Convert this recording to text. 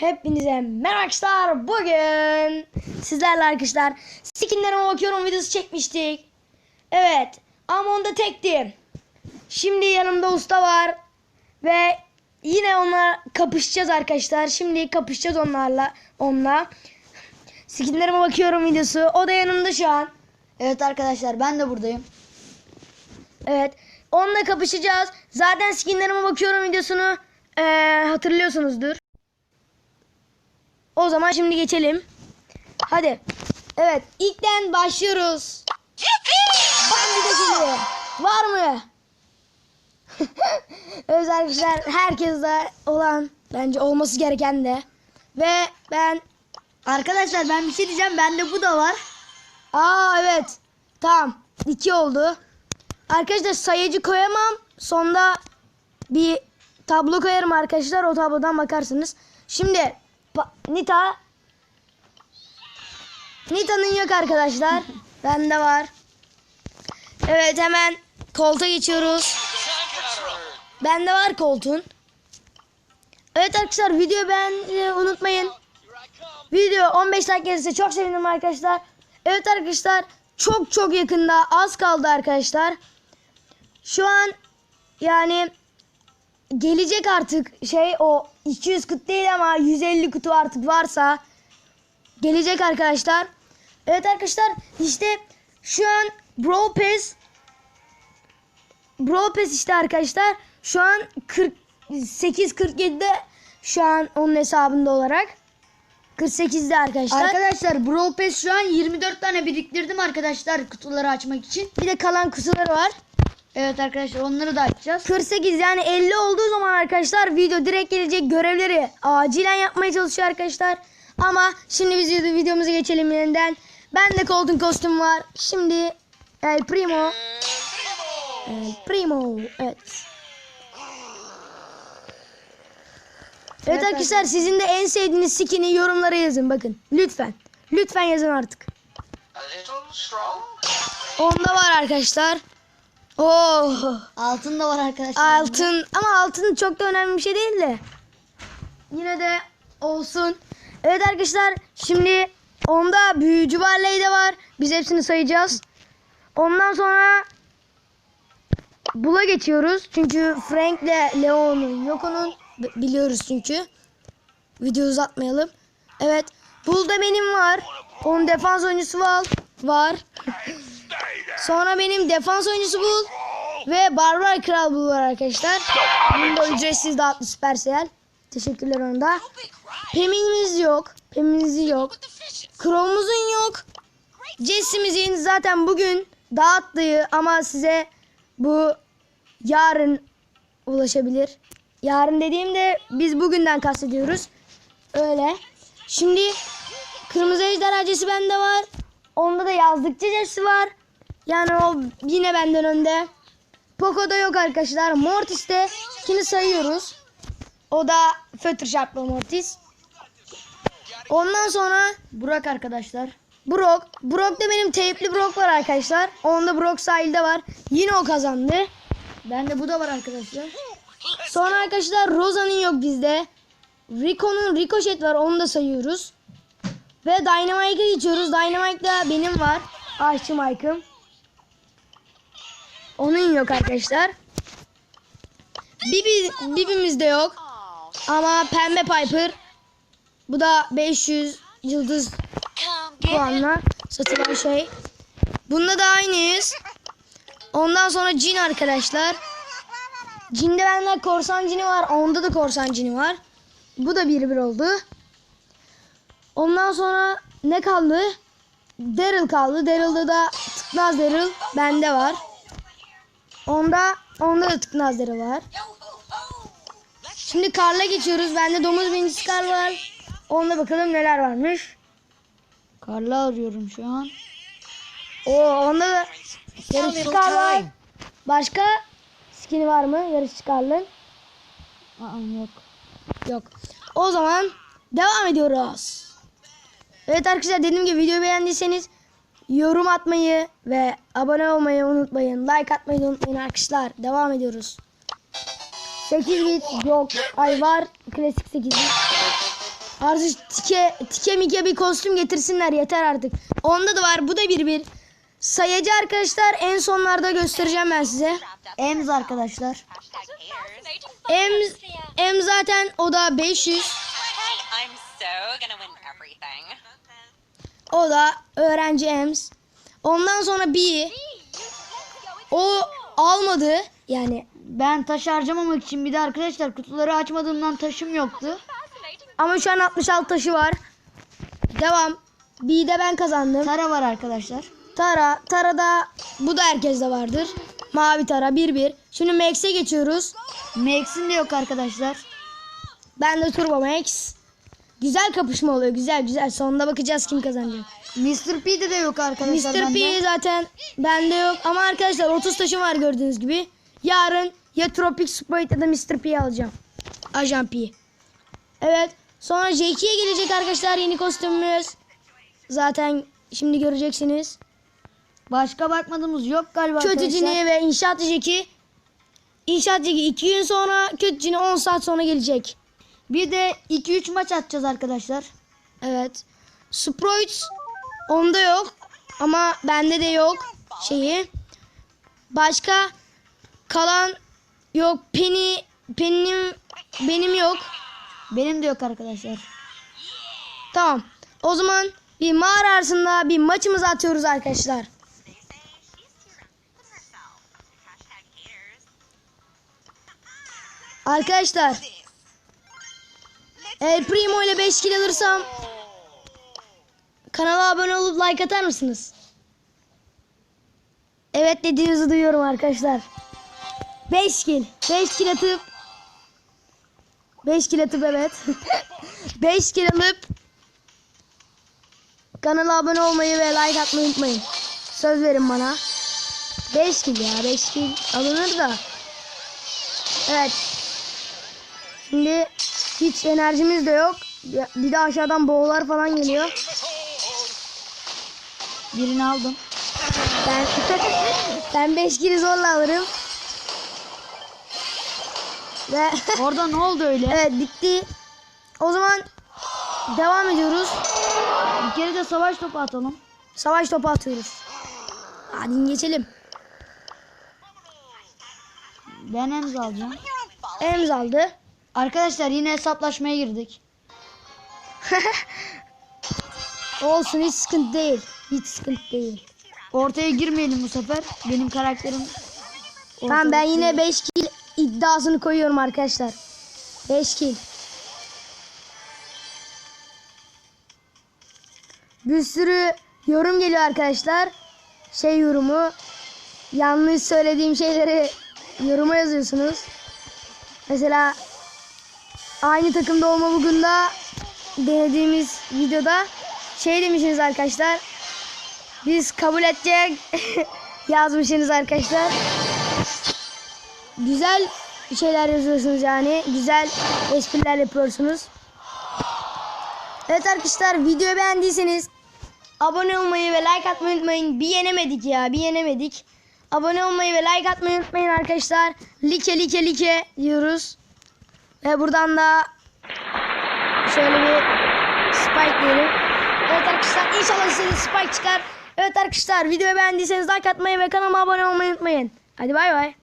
Hepinize merhaba arkadaşlar. Bugün sizlerle arkadaşlar skinlerime bakıyorum videosu çekmiştik. Evet ama onda tektim. Şimdi yanımda usta var. Ve yine onunla kapışacağız arkadaşlar. Şimdi kapışacağız onlarla. Onunla. Skinlerime bakıyorum videosu. O da yanımda şu an. Evet arkadaşlar ben de buradayım. Evet. Onunla kapışacağız. Zaten skinlerime bakıyorum videosunu eee, hatırlıyorsunuzdur. O zaman şimdi geçelim. Hadi. Evet. ilkten başlıyoruz. Bandide geliyor. Var mı? arkadaşlar herkeste olan bence olması gereken de. Ve ben Arkadaşlar ben bir şey diyeceğim. Bende bu da var. Aa evet. Tamam. İki oldu. Arkadaşlar sayıcı koyamam. Sonda bir tablo koyarım arkadaşlar. O tablodan bakarsınız. Şimdi pa- Nita Nita'nın yok arkadaşlar. Bende var. Evet hemen kolta geçiyoruz. Bende var koltuğun. Evet arkadaşlar videoyu beğenmeyi unutmayın. Video 15 like gelirse çok sevinirim arkadaşlar. Evet arkadaşlar çok çok yakında az kaldı arkadaşlar. Şu an yani gelecek artık şey o 200 kutu değil ama 150 kutu artık varsa gelecek arkadaşlar. Evet arkadaşlar işte şu an Brawl Pass Brawl Pass işte arkadaşlar şu an 48 47'de şu an onun hesabında olarak 48'de arkadaşlar. Arkadaşlar Brawl Pass şu an 24 tane biriktirdim arkadaşlar kutuları açmak için. bir de kalan kutuları var. Evet arkadaşlar onları da açacağız. 48 yani 50 olduğu zaman arkadaşlar video direkt gelecek görevleri acilen yapmaya çalışıyor arkadaşlar. Ama şimdi biz video- videomuza geçelim yeniden. Ben de Colton kostüm var. Şimdi El Primo. El Primo. Evet. Evet arkadaşlar sizin de en sevdiğiniz skin'i yorumlara yazın bakın. Lütfen. Lütfen yazın artık. Onda var arkadaşlar. Oh. Altın da var arkadaşlar. Altın ama altın çok da önemli bir şey değil de. Yine de olsun. Evet arkadaşlar şimdi onda büyücü var de var. Biz hepsini sayacağız. Ondan sonra Bula geçiyoruz. Çünkü Frank ile Leon'un yok onun. Biliyoruz çünkü. Video uzatmayalım. Evet. Bulda benim var. Onun defans oyuncusu var. Var. Sonra benim defans oyuncusu bul. Ve Barbar Kral bu var arkadaşlar. Bunu da ücretsiz dağıttı Supercell. Teşekkürler ona da. Pemimiz yok. Pemimiz yok. Crow'umuzun yok. Jesse'mizin zaten bugün dağıttığı ama size bu yarın ulaşabilir. Yarın dediğimde biz bugünden kastediyoruz. Öyle. Şimdi kırmızı ejderha Jesse bende var. Onda da yazdıkça Jesse var. Yani o yine benden önde. Poco'da yok arkadaşlar. Mortis'te kini sayıyoruz. O da fötr şartlı Mortis. Ondan sonra Burak arkadaşlar. Brock. Brock da benim teypli Brock var arkadaşlar. Onda Brock sahilde var. Yine o kazandı. Bende bu da var arkadaşlar. Sonra arkadaşlar Rosa'nın yok bizde. Rico'nun Ricochet var onu da sayıyoruz. Ve Dynamite'a geçiyoruz. Dynamite'da benim var. Aşçı Mike'ım. Onun yok arkadaşlar. Bibi, Bibi'miz de yok. Ama Pembe Piper. Bu da 500 yıldız puanla satılan şey. Bunda da aynıyız. Ondan sonra cin arkadaşlar. Cinde bende korsan cini var. Onda da korsan cini var. Bu da bir bir oldu. Ondan sonra ne kaldı? Daryl kaldı. Daryl'da da tıknaz Daryl bende var. Onda onda da tıknaz Daryl var. Şimdi Karl'a geçiyoruz. Bende domuz bincisi Karl var. Onda bakalım neler varmış. Karla arıyorum şu an. Oo onda da yarışçı Karl var. Başka skin var mı yarışçı Karl'ın? Aa, yok. Yok. O zaman devam ediyoruz. Evet arkadaşlar dediğim gibi videoyu beğendiyseniz yorum atmayı ve abone olmayı unutmayın. Like atmayı unutmayın arkadaşlar. Devam ediyoruz. 8 bit yok. Ay var. Klasik 8 bit. Artık tike, tike mike bir kostüm getirsinler yeter artık. Onda da var bu da bir bir. Sayacı arkadaşlar en sonlarda göstereceğim ben size. Ems arkadaşlar. M, M zaten o da 500. O da öğrenci Ems. Ondan sonra B. O almadı. Yani Ben taş harcamamak için bir de arkadaşlar kutuları açmadığımdan taşım yoktu. ama şu an 66 taşı var. Devam. B'de ben kazandım. Tara var arkadaşlar. Tara. Tara'da bu da herkeste vardır. Mavi Tara 1-1. Şimdi Max'e geçiyoruz. Max'in de yok arkadaşlar. Ben de Turbo Max. Güzel kapışma oluyor. Güzel güzel. Sonunda bakacağız kim kazanacak. Mr. P'de de yok arkadaşlar. Mr. P zaten bende yok. Ama arkadaşlar 30 taşım var gördüğünüz gibi. Yarın ya Tropic Sprite ya da Mr. P'yi alacağım. Ajan P. Evet. Sonra J2'ye gelecek arkadaşlar yeni kostümümüz. Zaten şimdi göreceksiniz. Başka bakmadığımız yok galiba Kötü arkadaşlar. Cini ve İnşaat Jack'i. İnşaat Jack'i 2 gün sonra, Kötü Cini 10 saat sonra gelecek. Bir de 2-3 maç atacağız arkadaşlar. Evet. Sprite onda yok. Ama bende de yok şeyi. Başka kalan yok. Penny Penny'm benim yok. Benim de yok arkadaşlar. Tamam. O zaman bir mağara arasında bir maçımızı atıyoruz arkadaşlar. Arkadaşlar El Primo ile 5 kill alırsam kanala abone olup like atar mısınız? Evet dediğinizi duyuyorum arkadaşlar. 5 kill. 5 kill atıp 5 kill atıp evet. 5 kill alıp kanala abone olmayı ve like atmayı unutmayın. Söz verin bana. 5 kill ya 5 kill alınır da. Evet. Şimdi hiç enerjimiz de yok. Bir de aşağıdan boğular falan geliyor. Birini aldım. Ben ben 5 kili zorla alırım. Ve Orada ne oldu öyle? evet bitti. O zaman devam ediyoruz. Bir kere de savaş topu atalım. Savaş topu atıyoruz. Hadi geçelim. Ben Ems alacağım. Ems aldı. Arkadaşlar yine hesaplaşmaya girdik. Olsun hiç sıkıntı değil. Hiç sıkıntı değil. Ortaya girmeyelim bu sefer. Benim karakterim Tamam ben yine 5 kill iddiasını koyuyorum arkadaşlar. 5 kill. Bir sürü yorum geliyor arkadaşlar. Şey yorumu. Yanlış söylediğim şeyleri yoruma yazıyorsunuz. Mesela aynı takımda olma bugün de denediğimiz videoda şey demişsiniz arkadaşlar. Biz kabul edecek yazmışsınız arkadaşlar güzel şeyler yazıyorsunuz yani. Güzel espriler yapıyorsunuz. Evet arkadaşlar videoyu beğendiyseniz abone olmayı ve like atmayı unutmayın. Bir yenemedik ya bir yenemedik. Abone olmayı ve like atmayı unutmayın arkadaşlar. Like like like diyoruz. Ve buradan da şöyle bir spike diyelim. Evet arkadaşlar inşallah size spike çıkar. Evet arkadaşlar videoyu beğendiyseniz like atmayı ve kanalıma abone olmayı unutmayın. Hadi bay bay.